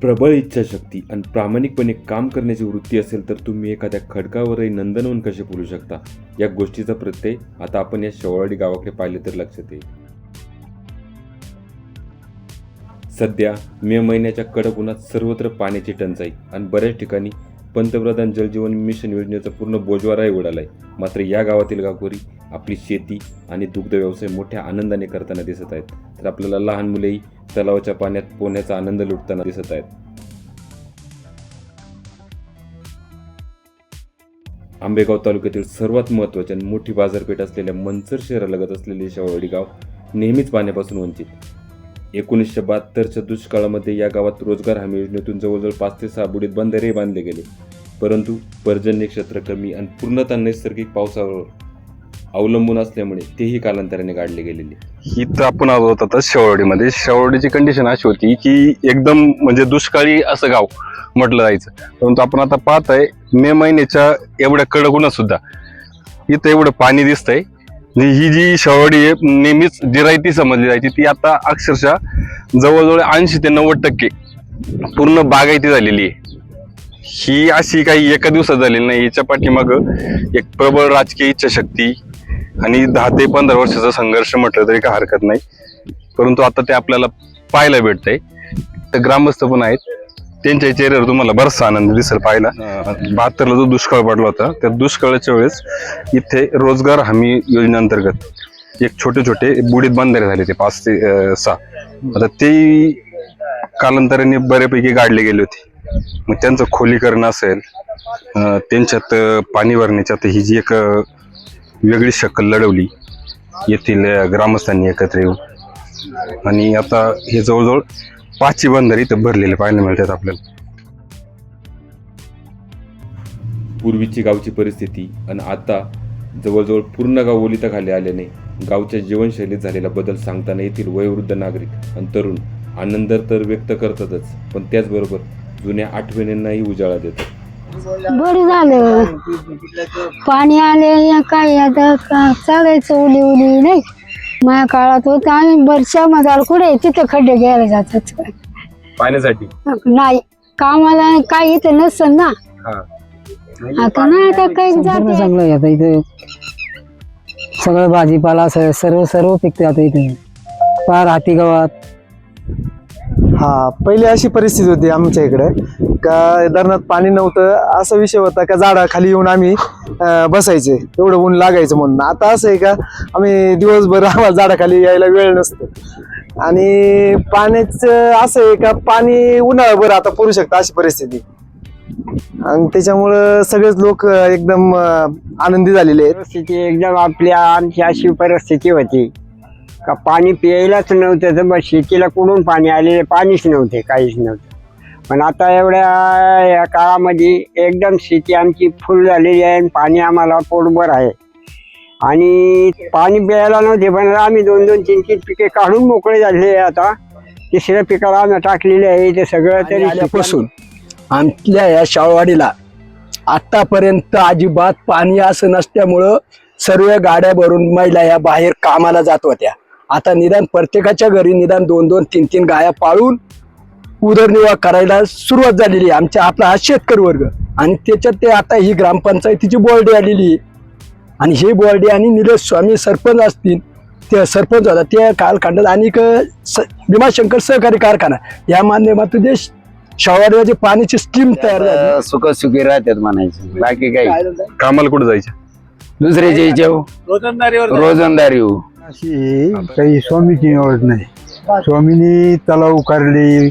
प्रबळ इच्छाशक्ती आणि प्रामाणिकपणे काम करण्याची वृत्ती असेल तर तुम्ही एखाद्या खडकावरही नंदनवन कसे बोलू शकता? या गोष्टीचा प्रत्यय आता आपण या शेवाळी गावाकडे पाहिले तर लक्षात येईल. सध्या मे महिन्याच्या कडक उन्हात सर्वत्र पाण्याची टंचाई आणि बऱ्याच ठिकाणी पंतप्रधान जलजीवन मिशन योजनेचा पूर्ण बोजवाराही उडालाय. मात्र या गावातील गावकरी आपली शेती आणि दुग्ध व्यवसाय मोठ्या आनंदाने करताना दिसत आहेत. तर आपल्याला लहान मुलेही तलावाच्या पाण्यात पोहण्याचा आनंद लुटताना दिसत आहेत. आंबेगाव तालुक्यातील सर्वात महत्त्वाचे आणि मोठी बाजारपेठ असलेल्या मनसर शहरालगत असलेले शेवाळी गाव नेहमीच पाण्यापासून वंचित. एकोणीसशे बहात्तरच्या दुष्काळामध्ये या गावात रोजगार हमी योजनेतून जवळजवळ पाच ते सहा बुडीत बंधारे बांधले गेले. परंतु पर्जन्य क्षेत्र कमी आणि पूर्णतः नैसर्गिक पावसावर अवलंबून असल्यामुळे तेही कालांतराने गाडले गेलेले. इथं आपण आलो होतो आता शेवडीमध्ये शेवडीची कंडिशन अशी होती की एकदम म्हणजे दुष्काळी असं गाव म्हटलं जायचं. परंतु आपण आता पाहत आहे मे महिन्याच्या एवढ्या कडक सुद्धा इथं एवढं पाणी दिसतंय. ही जी शेवडी आहे नेहमीच जिरायती समजली जायची. ती आता अक्षरशः जवळजवळ ऐंशी ते नव्वद टक्के पूर्ण बागायती झालेली आहे. ही अशी काही एका दिवसात झालेली नाही याच्या पाठीमाग एक प्रबळ राजकीय इच्छाशक्ती आणि दहा ते पंधरा वर्षाचा संघर्ष म्हटलं तरी काय हरकत नाही. परंतु आता ते आपल्याला पाहायला भेटतंय. तर ग्रामस्थ पण आहेत. त्यांच्या चेहऱ्यावर तुम्हाला बराचसा आनंद दिसेल पाहायला. बहात्तरला जो दुष्काळ पडला होता त्या दुष्काळाच्या वेळेस इथे रोजगार हमी योजनेअंतर्गत एक छोटे छोटे बुडीत बंधारे झाले ते पाच ते सहा. आता ते कालांतराने बऱ्यापैकी गाडले गेले होते. मग त्यांचं खोलीकरण असेल त्यांच्यात पाणी भरण्याच्यात ही जी एक वेगळी शक्कल लढवली येथील ग्रामस्थांनी एकत्र येऊन. आणि आता हे जवळजवळ पाचही बंधारे इथं भरलेले पाहायला मिळतात आपल्याला. पूर्वीची गावची परिस्थिती आणि आता जवळजवळ पूर्ण गाव ओलिताखाली आल्याने गावच्या जीवनशैलीत झालेला बदल सांगताना येथील वयोवृद्ध नागरिक आणि तरुण आनंद तर व्यक्त करतातच पण त्याचबरोबर जुन्या आठवणींनाही उजाळा देतात. बरं झालं. पाणी आले या काय आता का चालायचं उली उली नाही? माझ्या काळात होतं. आम्ही बरच्या मधार कुठे? तिथं खड्डे घ्यायला जातात. पाण्यासाठी? नाही. कामाला काय इथं नसल ना. आता नाही आता काही संपूर्ण जाते. चांगलं आहे आता इथे. सगळं भाजीपाला सर्व सर्व पिकते आता इथे. पार हाती गावात. हा पहिली अशी परिस्थिती होती आमच्या इकडे. का धरणात पाणी नव्हतं असा विषय होता का झाडाखाली येऊन आम्ही बसायचे. एवढं ऊन लागायचं म्हणून. आता असं आहे का आम्ही दिवसभर आम्हाला झाडाखाली यायला वेळ नसतो. आणि पाण्याचं असं आहे का पाणी उन्हाळ्याभर आता पुरू शकतं अशी परिस्थिती. आणि त्याच्यामुळं सगळेच लोक एकदम आनंदी झालेले आहेत. परिस्थिती एकदम आपल्या आमची अशी परिस्थिती होती. का पाणी प्यायलाच नव्हतं तर मग शेतीला कुठून पाणी आलेले? पाणीच नव्हते काहीच नव्हतं. पण आता एवढ्या या काळामध्ये एकदम शेती आमची फुल झालेली आहे आणि पाणी आम्हाला पोटभर आहे. आणि पाणी प्यायला नव्हते पण आम्ही दोन दोन तीन तीन पिके काढून मोकळे झालेले आहे आता. तिसऱ्या पिकाला आम्ही टाकलेले आहे ते सगळं तरी आल्यापासून आमच्या या शाळवाडीला आतापर्यंत अजिबात पाणी असं नसल्यामुळं सर्व गाड्या भरून महिला या बाहेर कामाला जात होत्या. आता निदान प्रत्येकाच्या घरी निदान दोन दोन तीन तीन गाया पाळून उदरनिर्वाह करायला सुरुवात झालेली आहे. आमच्या आपला हा शेतकरी वर्ग. आणि त्याच्यात ते आता ही ग्रामपंचायतीची बोर्डे आलेली आहे. आणि हे बोर्डे आणि निलेश स्वामी सरपंच असतील ते सरपंच होता ते कालखंडात आणि एक स- भीमाशंकर सहकारी कारखाना. या माध्यमातून जे शहराची पाण्याची स्कीम तयार झाली. सुख सुखी राहतात म्हणायचं. बाकी काही कामाला कुठं जायचं? दुसऱ्याच्या हिच्यावर रोजंदारी हो अशी काही स्वामीची निवड नाही. स्वामींनी तलाव उकारले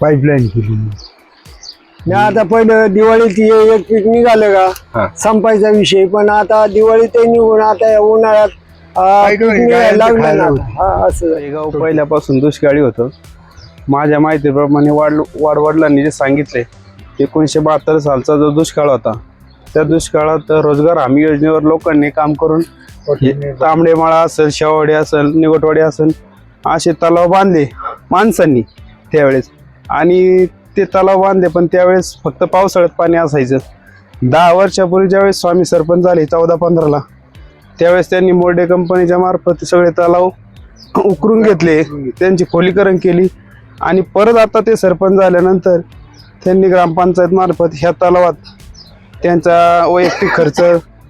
पाईपलाईन केली. मी आता पहिलं दिवाळीत हे एक पीक निघालं हा. का संपायचा विषय पण आता दिवाळी ते निघून आता या उन्हाळ्यात आ, पीक निघायला लागलं ना. आता. हा, असं हे गाव पहिल्यापासून दुष्काळी होतं. माझ्या माहितीप्रमाणे वाढ वाडवडिलांनी जे सांगितले एकोणीसशे बहात्तर सालचा जो दुष्काळ होता त्या दुष्काळात रोजगार हमी योजनेवर लोकांनी काम करून तांबडेमाळा असेल शेवाडी असेल निगोटवाडी असेल असे तलाव बांधले माणसांनी त्यावेळेस. आणि ते तलाव बांधले पण त्यावेळेस फक्त पावसाळ्यात पाणी असायचं. दहा वर्षापूर्वी ज्यावेळेस स्वामी सरपंच झाले चौदा पंधराला त्यावेळेस त्यांनी मोर्डे कंपनीच्या मार्फत सगळे तलाव उकरून घेतले त्यांची खोलीकरण केली. आणि परत आता ते सरपंच झाल्यानंतर त्यांनी ग्रामपंचायत मार्फत ह्या तलावात त्यांचा वैयक्तिक खर्च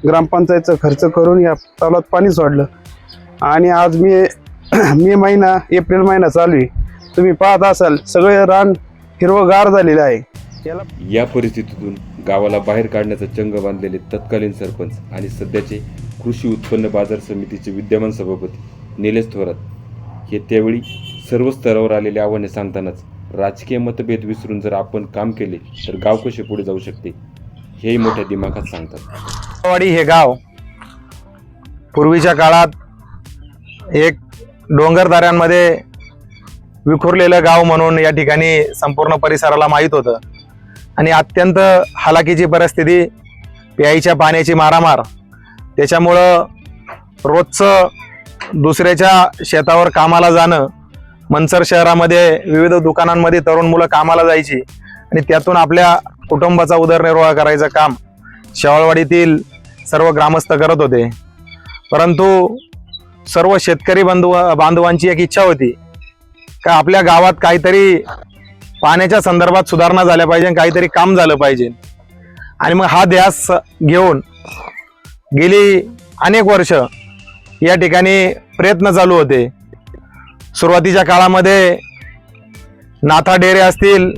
ग्रामपंचायतचा खर्च करून या तलावात पाणी सोडलं. आणि आज मी मे महिना एप्रिल महिना चालू आहे. तुम्ही पाहत असाल सगळे रान हिरवगार झालेले आहे. याला या परिस्थितीतून गावाला बाहेर काढण्याचा चंग बांधलेले तत्कालीन सरपंच आणि सध्याचे कृषी उत्पन्न बाजार समितीचे विद्यमान सभापती निलेश थोरात हे त्यावेळी सर्व स्तरावर आलेले आव्हाने सांगतानाच राजकीय मतभेद विसरून जर आपण काम केले तर गाव कसे पुढे जाऊ शकते? हेही मोठ्या दिमाखात सांगतात. वाडी हे गाव पूर्वीच्या काळात एक डोंगरदऱ्यांमध्ये विखुरलेलं गाव म्हणून या ठिकाणी संपूर्ण परिसराला माहीत होतं. आणि अत्यंत हालाकीची परिस्थिती प्यायच्या पाण्याची मारामार त्याच्यामुळं रोजचं दुसऱ्याच्या शेतावर कामाला जाणं मनसर शहरामध्ये विविध दुकानांमध्ये तरुण मुलं कामाला जायची आणि त्यातून आपल्या कुटुंबाचा उदरनिर्वाह करायचं काम शेवाळवाडीतील सर्व ग्रामस्थ करत होते. परंतु सर्व शेतकरी बंधू बांधवांची एक इच्छा होती का आपल्या गावात काहीतरी पाण्याच्या संदर्भात सुधारणा झाल्या पाहिजे काहीतरी काम झालं पाहिजे. आणि मग हा ध्यास घेऊन गेली अनेक वर्ष या ठिकाणी प्रयत्न चालू होते. सुरुवातीच्या काळामध्ये नाथा डेरे असतील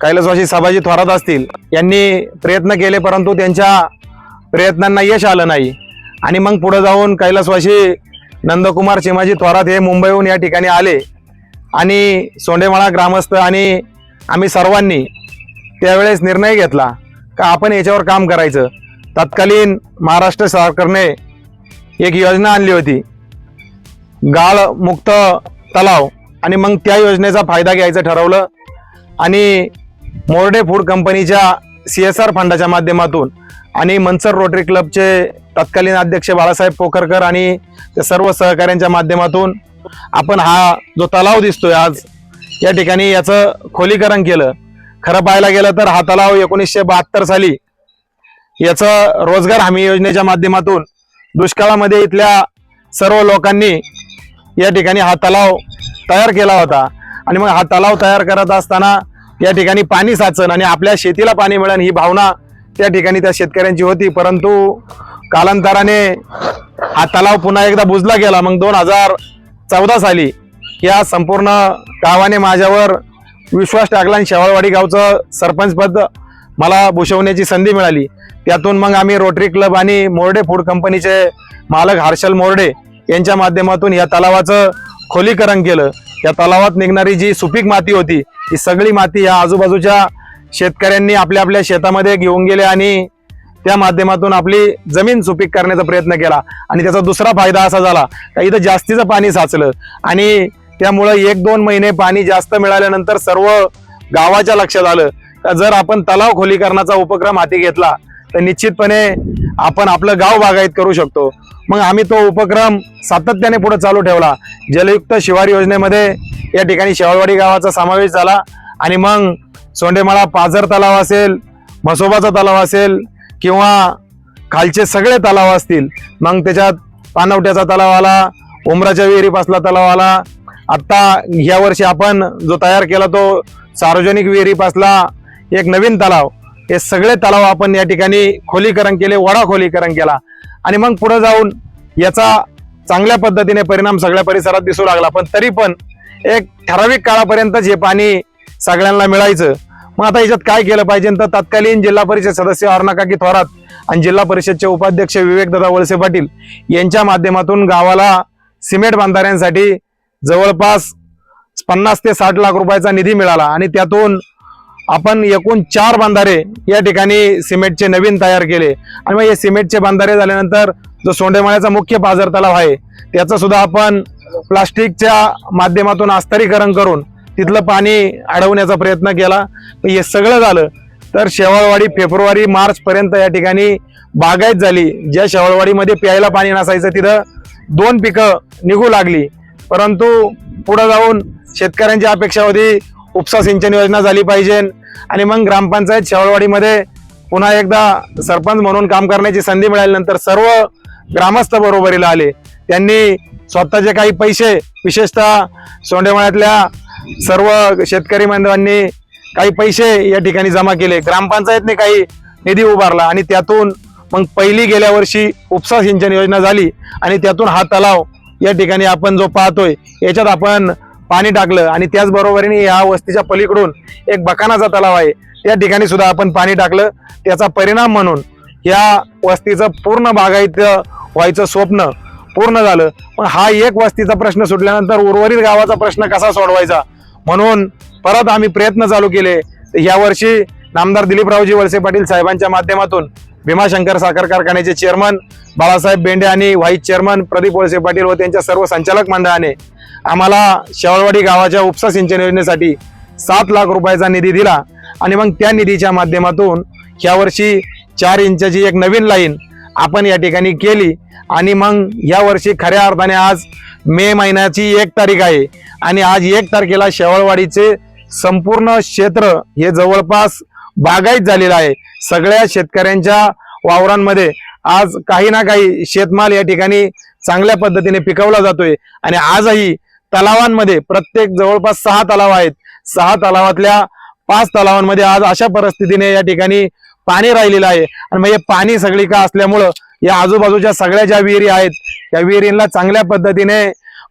कैलासवासी सभाजी थोरात असतील यांनी प्रयत्न केले परंतु त्यांच्या प्रयत्नांना यश आलं नाही. आणि मग पुढे जाऊन कैलासवासी नंदकुमार चिमाजी थोरात हे मुंबईहून या ठिकाणी आले. आणि सोंडेमाळा ग्रामस्थ आणि आम्ही सर्वांनी त्यावेळेस निर्णय घेतला का आपण याच्यावर काम करायचं. तत्कालीन महाराष्ट्र सरकारने एक योजना आणली होती. गाळमुक्त तलाव. आणि मग त्या योजनेचा फायदा घ्यायचं ठरवलं. आणि मोर्डे फूड कंपनीच्या सी एस आर फंडाच्या माध्यमातून आणि मनसर रोटरी क्लबचे तत्कालीन अध्यक्ष बाळासाहेब पोखरकर आणि सर्व सहकाऱ्यांच्या माध्यमातून आपण हा जो तलाव दिसतोय आज या ठिकाणी याचं खोलीकरण केलं. खरं पाहायला गेलं तर हा तलाव एकोणीसशे बहात्तर साली याचं रोजगार हमी योजनेच्या माध्यमातून दुष्काळामध्ये इथल्या सर्व लोकांनी या ठिकाणी हा तलाव तयार केला होता. आणि मग हा तलाव तयार करत असताना या ठिकाणी पाणी साचन आणि आपल्या शेतीला पाणी मिळेल ही भावना त्या ठिकाणी त्या शेतकऱ्यांची होती. परंतु कालांतराने हा तलाव पुन्हा एकदा बुजला गेला. मग दोन हजार चौदा साली या संपूर्ण गावाने माझ्यावर विश्वास टाकला आणि शेवाळवाडी गावचं सरपंचपद मला भूषवण्याची संधी मिळाली. त्यातून मग आम्ही रोटरी क्लब आणि मोर्डे फूड कंपनीचे मालक हर्षल मोर्डे यांच्या माध्यमातून या तलावाचं खोलीकरण केलं. या तलावात निघणारी जी सुपीक माती होती ही सगळी माती या आजूबाजूच्या शेतकऱ्यांनी आपल्या आपल्या शेतामध्ये घेऊन गेले आणि त्या माध्यमातून आपली जमीन सुपीक करण्याचा प्रयत्न केला. आणि त्याचा दुसरा फायदा असा झाला का इथं जास्तीचं पाणी साचलं आणि त्यामुळं एक दोन महिने पाणी जास्त मिळाल्यानंतर सर्व गावाच्या लक्षात आलं. का जर आपण तलाव खोलीकरणाचा उपक्रम हाती घेतला तर निश्चितपणे आपण आपलं गाव बागायत करू शकतो. मग आम्ही तो उपक्रम सातत्याने पुढे चालू ठेवला. जलयुक्त शिवार योजनेमध्ये या ठिकाणी शेवाळवाडी गावाचा समावेश झाला. आणि मग सोंडेमाळा पाझर तलाव असेल म्हसोबाचा तलाव असेल किंवा खालचे सगळे तलाव असतील मग त्याच्यात पानवट्याचा तलाव आला उमराच्या विहिरीपासला तलाव आला. आत्ता ह्या वर्षी आपण जो तयार केला तो सार्वजनिक विहिरीपासला एक नवीन तलाव. हे सगळे तलाव आपण या ठिकाणी खोलीकरण केले वडा खोलीकरण केला. आणि मग पुढे जाऊन याचा चांगल्या पद्धतीने परिणाम सगळ्या परिसरात दिसू लागला. पण तरी पण एक ठराविक काळापर्यंतच हे पाणी सगळ्यांना मिळायचं. मग आता याच्यात काय केलं पाहिजे? तर तत्कालीन जिल्हा परिषद सदस्य अर्णाकाकी थोरात आणि जिल्हा परिषदचे उपाध्यक्ष विवेकदादा वळसे पाटील यांच्या माध्यमातून गावाला सिमेंट बांधाऱ्यांसाठी जवळपास पन्नास ते साठ लाख रुपयाचा निधी मिळाला. आणि त्यातून आपण एकूण चार बांधारे या ठिकाणी सिमेंटचे नवीन तयार केले. आणि मग हे सिमेंटचे बांधारे झाल्यानंतर जो सोंडेमाळ्याचा मुख्य पाझर तलाव आहे त्याचं सुद्धा आपण प्लास्टिकच्या माध्यमातून आस्तरीकरण करून तिथलं पाणी अडवण्याचा प्रयत्न केला. तर हे सगळं झालं. तर शेवाळवाडी फेब्रुवारी मार्चपर्यंत या ठिकाणी बागायत झाली. ज्या शेवाळवाडीमध्ये प्यायला पाणी नसायचं तिथं दोन पिकं निघू लागली. परंतु पुढं जाऊन शेतकऱ्यांची अपेक्षा होती उपसा सिंचन योजना झाली पाहिजे. आणि मग ग्रामपंचायत शेवळवाडीमध्ये पुन्हा एकदा सरपंच म्हणून काम करण्याची संधी मिळाल्यानंतर सर्व ग्रामस्थ बरोबरीला आले. त्यांनी स्वतःचे काही पैसे विशेषतः सोंडेमाळ्यातल्या सर्व शेतकरी बांधवांनी काही पैसे या ठिकाणी जमा केले. ग्रामपंचायतने काही निधी उभारला आणि त्यातून मग पहिली गेल्या वर्षी उपसा सिंचन योजना झाली आणि त्यातून हा तलाव या ठिकाणी आपण जो पाहतोय याच्यात आपण पाणी टाकलं आणि त्याचबरोबरीने या वस्तीच्या पलीकडून एक बकानाचा तलाव आहे. त्या ठिकाणी सुद्धा आपण पाणी टाकलं. त्याचा परिणाम म्हणून या वस्तीचं पूर्ण बागायत व्हायचं स्वप्न पूर्ण झालं. पण हा एक वस्तीचा प्रश्न सुटल्यानंतर उर्वरित गावाचा प्रश्न कसा सोडवायचा? म्हणून परत आम्ही प्रयत्न चालू केले. यावर्षी नामदार दिलीपरावजी वळसे पाटील साहेबांच्या माध्यमातून भीमाशंकर साखर कारखान्याचे चेअरमन बाळासाहेब बेंडे आणि व्हाईस चेअरमन प्रदीप वळसे पाटील व त्यांच्या सर्व संचालक मंडळाने आम्हाला शेवळवाडी गावाच्या उपसा सिंचन योजनेसाठी सात लाख रुपयाचा निधी दिला. आणि मग त्या निधीच्या माध्यमातून यावर्षी चार इंचाची एक नवीन लाईन आपण या ठिकाणी केली. आणि मग या वर्षी खऱ्या अर्थाने आज मे महिन्याची एक तारीख आहे. आणि आज एक तारखेला शेवळवाडीचे संपूर्ण क्षेत्र हे जवळपास बागायत झालेलं आहे. सगळ्या शेतकऱ्यांच्या वावरांमध्ये आज काही ना काही शेतमाल या ठिकाणी चांगल्या पद्धतीने पिकवला जातोय. आणि आजही तलावांमध्ये प्रत्येक जवळपास सहा तलाव आहेत. सहा तलावातल्या पाच तलावांमध्ये आज अशा परिस्थितीने या ठिकाणी पाणी राहिलेलं आहे. आणि मग हे पाणी सगळी का असल्यामुळं या आजूबाजूच्या सगळ्या ज्या विहिरी आहेत त्या विहिरींना चांगल्या पद्धतीने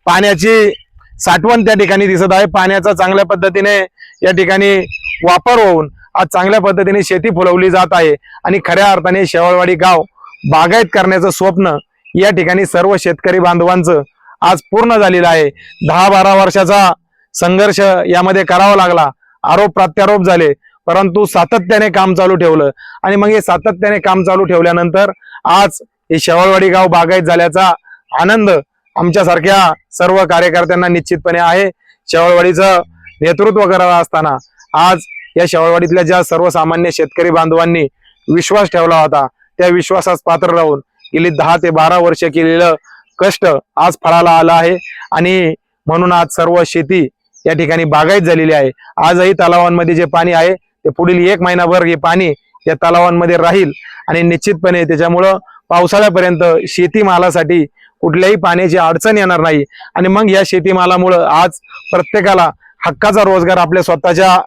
पाण्याची साठवण त्या ठिकाणी दिसत आहे. पाण्याचा चांगल्या पद्धतीने या ठिकाणी वापर होऊन आज चांगल्या पद्धतीने शेती फुलवली जात आहे. आणि खऱ्या अर्थाने शेवळवाडी गाव बागायत करण्याचं स्वप्न या ठिकाणी सर्व शेतकरी बांधवांचं आज पूर्ण झालेला आहे. दहा बारा वर्षाचा संघर्ष यामध्ये करावा लागला. आरोप प्रत्यारोप झाले. परंतु सातत्याने काम चालू ठेवलं. आणि मग हे सातत्याने काम चालू ठेवल्यानंतर आज हे शेवळवाडी गाव बागायत झाल्याचा आनंद आमच्यासारख्या सर्व कार्यकर्त्यांना निश्चितपणे आहे. शेवळवाडीचं नेतृत्व करत असताना आज या शेवळवाडीतल्या ज्या सर्वसामान्य शेतकरी बांधवांनी विश्वास ठेवला होता त्या विश्वासास पात्र राहून गेली दहा ते बारा वर्ष केलेलं कष्ट आज फळाला आला आहे. आणि म्हणून आज सर्व शेती या ठिकाणी बागायत झालेली आहे. आजही तलावांमध्ये जे पाणी आहे ते पुढील एक महिनाभर हे पाणी या तलावांमध्ये राहील. आणि निश्चितपणे त्याच्यामुळं पावसाळ्यापर्यंत शेतीमालासाठी कुठल्याही पाण्याची अडचण येणार नाही. आणि मग या शेतीमालामुळं आज प्रत्येकाला हक्काचा रोजगार आपल्या स्वतःच्या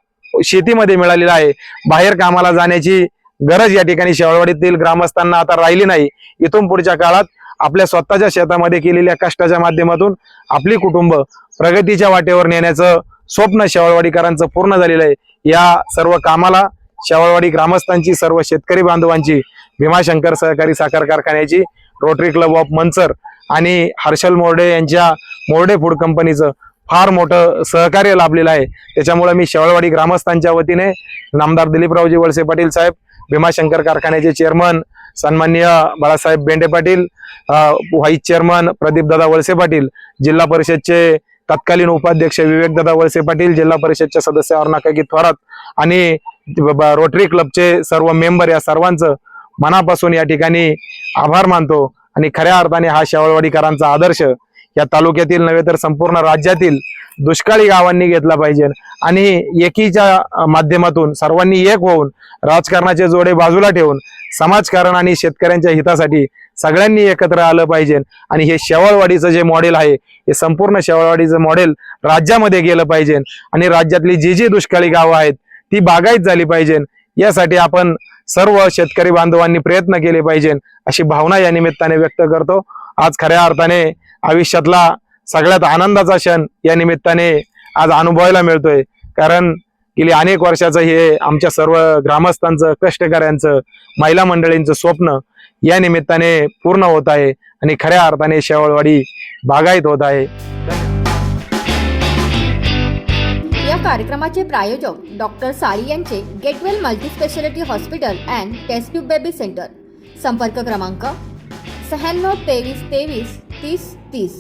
शेतीमध्ये मिळालेला आहे. बाहेर कामाला जाण्याची गरज या ठिकाणी शेवळवाडीतील ग्रामस्थांना आता राहिली नाही. इथून पुढच्या काळात आपल्या स्वतःच्या शेतामध्ये केलेल्या कष्टाच्या माध्यमातून आपली कुटुंब प्रगतीच्या वाटेवर नेण्याचं स्वप्न शेवळवाडीकरांचं पूर्ण झालेलं आहे. या सर्व कामाला शेवळवाडी ग्रामस्थांची सर्व शेतकरी बांधवांची भीमाशंकर सहकारी साखर कारखान्याची रोटरी क्लब ऑफ मनसर आणि हर्षल मोर्डे यांच्या मोर्डे फूड कंपनीचं फार मोठं सहकार्य लाभलेलं आहे. त्याच्यामुळे मी शेवळवाडी ग्रामस्थांच्या वतीने नामदार दिलीपरावजी वळसे पाटील साहेब भीमाशंकर कारखान्याचे चेअरमन सन्माननीय बाळासाहेब बेंडे पाटील व्हाईस चेअरमन प्रदीपदादा वळसे पाटील जिल्हा परिषदचे तत्कालीन उपाध्यक्ष विवेकदादा वळसे पाटील जिल्हा परिषदच्या सदस्य अरुणाकाकी थोरात आणि रोटरी क्लबचे सर्व मेंबर या सर्वांचं मनापासून या ठिकाणी आभार मानतो. आणि खऱ्या अर्थाने हा शेवळवाडीकरांचा आदर्श या तालुक्यातील नव्हे तर संपूर्ण राज्यातील दुष्काळी गावांनी घेतला पाहिजे. आणि एकीच्या माध्यमातून सर्वांनी एक होऊन राजकारणाचे जोडे बाजूला ठेवून समाजकारण आणि शेतकऱ्यांच्या हितासाठी सगळ्यांनी एकत्र आलं पाहिजे. आणि हे शेवळवाडीचं जे मॉडेल आहे हे संपूर्ण शेवळवाडीचं मॉडेल राज्यामध्ये गेलं पाहिजे. आणि राज्यातली जी जी दुष्काळी गावं आहेत ती बागायत झाली पाहिजे. यासाठी आपण सर्व शेतकरी बांधवांनी प्रयत्न केले पाहिजे अशी भावना या निमित्ताने व्यक्त करतो. आज खऱ्या अर्थाने आयुष्यातला सगळ्यात आनंदाचा क्षण या निमित्ताने आज अनुभवायला मिळतोय. कारण गेली अनेक वर्षाचं हे आमच्या सर्व ग्रामस्थांचं कष्टकऱ्यांचं महिला मंडळींचं स्वप्न या निमित्ताने पूर्ण होत आहे आणि खऱ्या अर्थाने शेवळवाडी बागायत होत आहे. या कार्यक्रमाचे प्रायोजक डॉक्टर साळी यांचे get well multispeciality hospital and test baby centre. संपर्क क्रमांक शहाण्णव तेवीस तेवीस तीस तीस.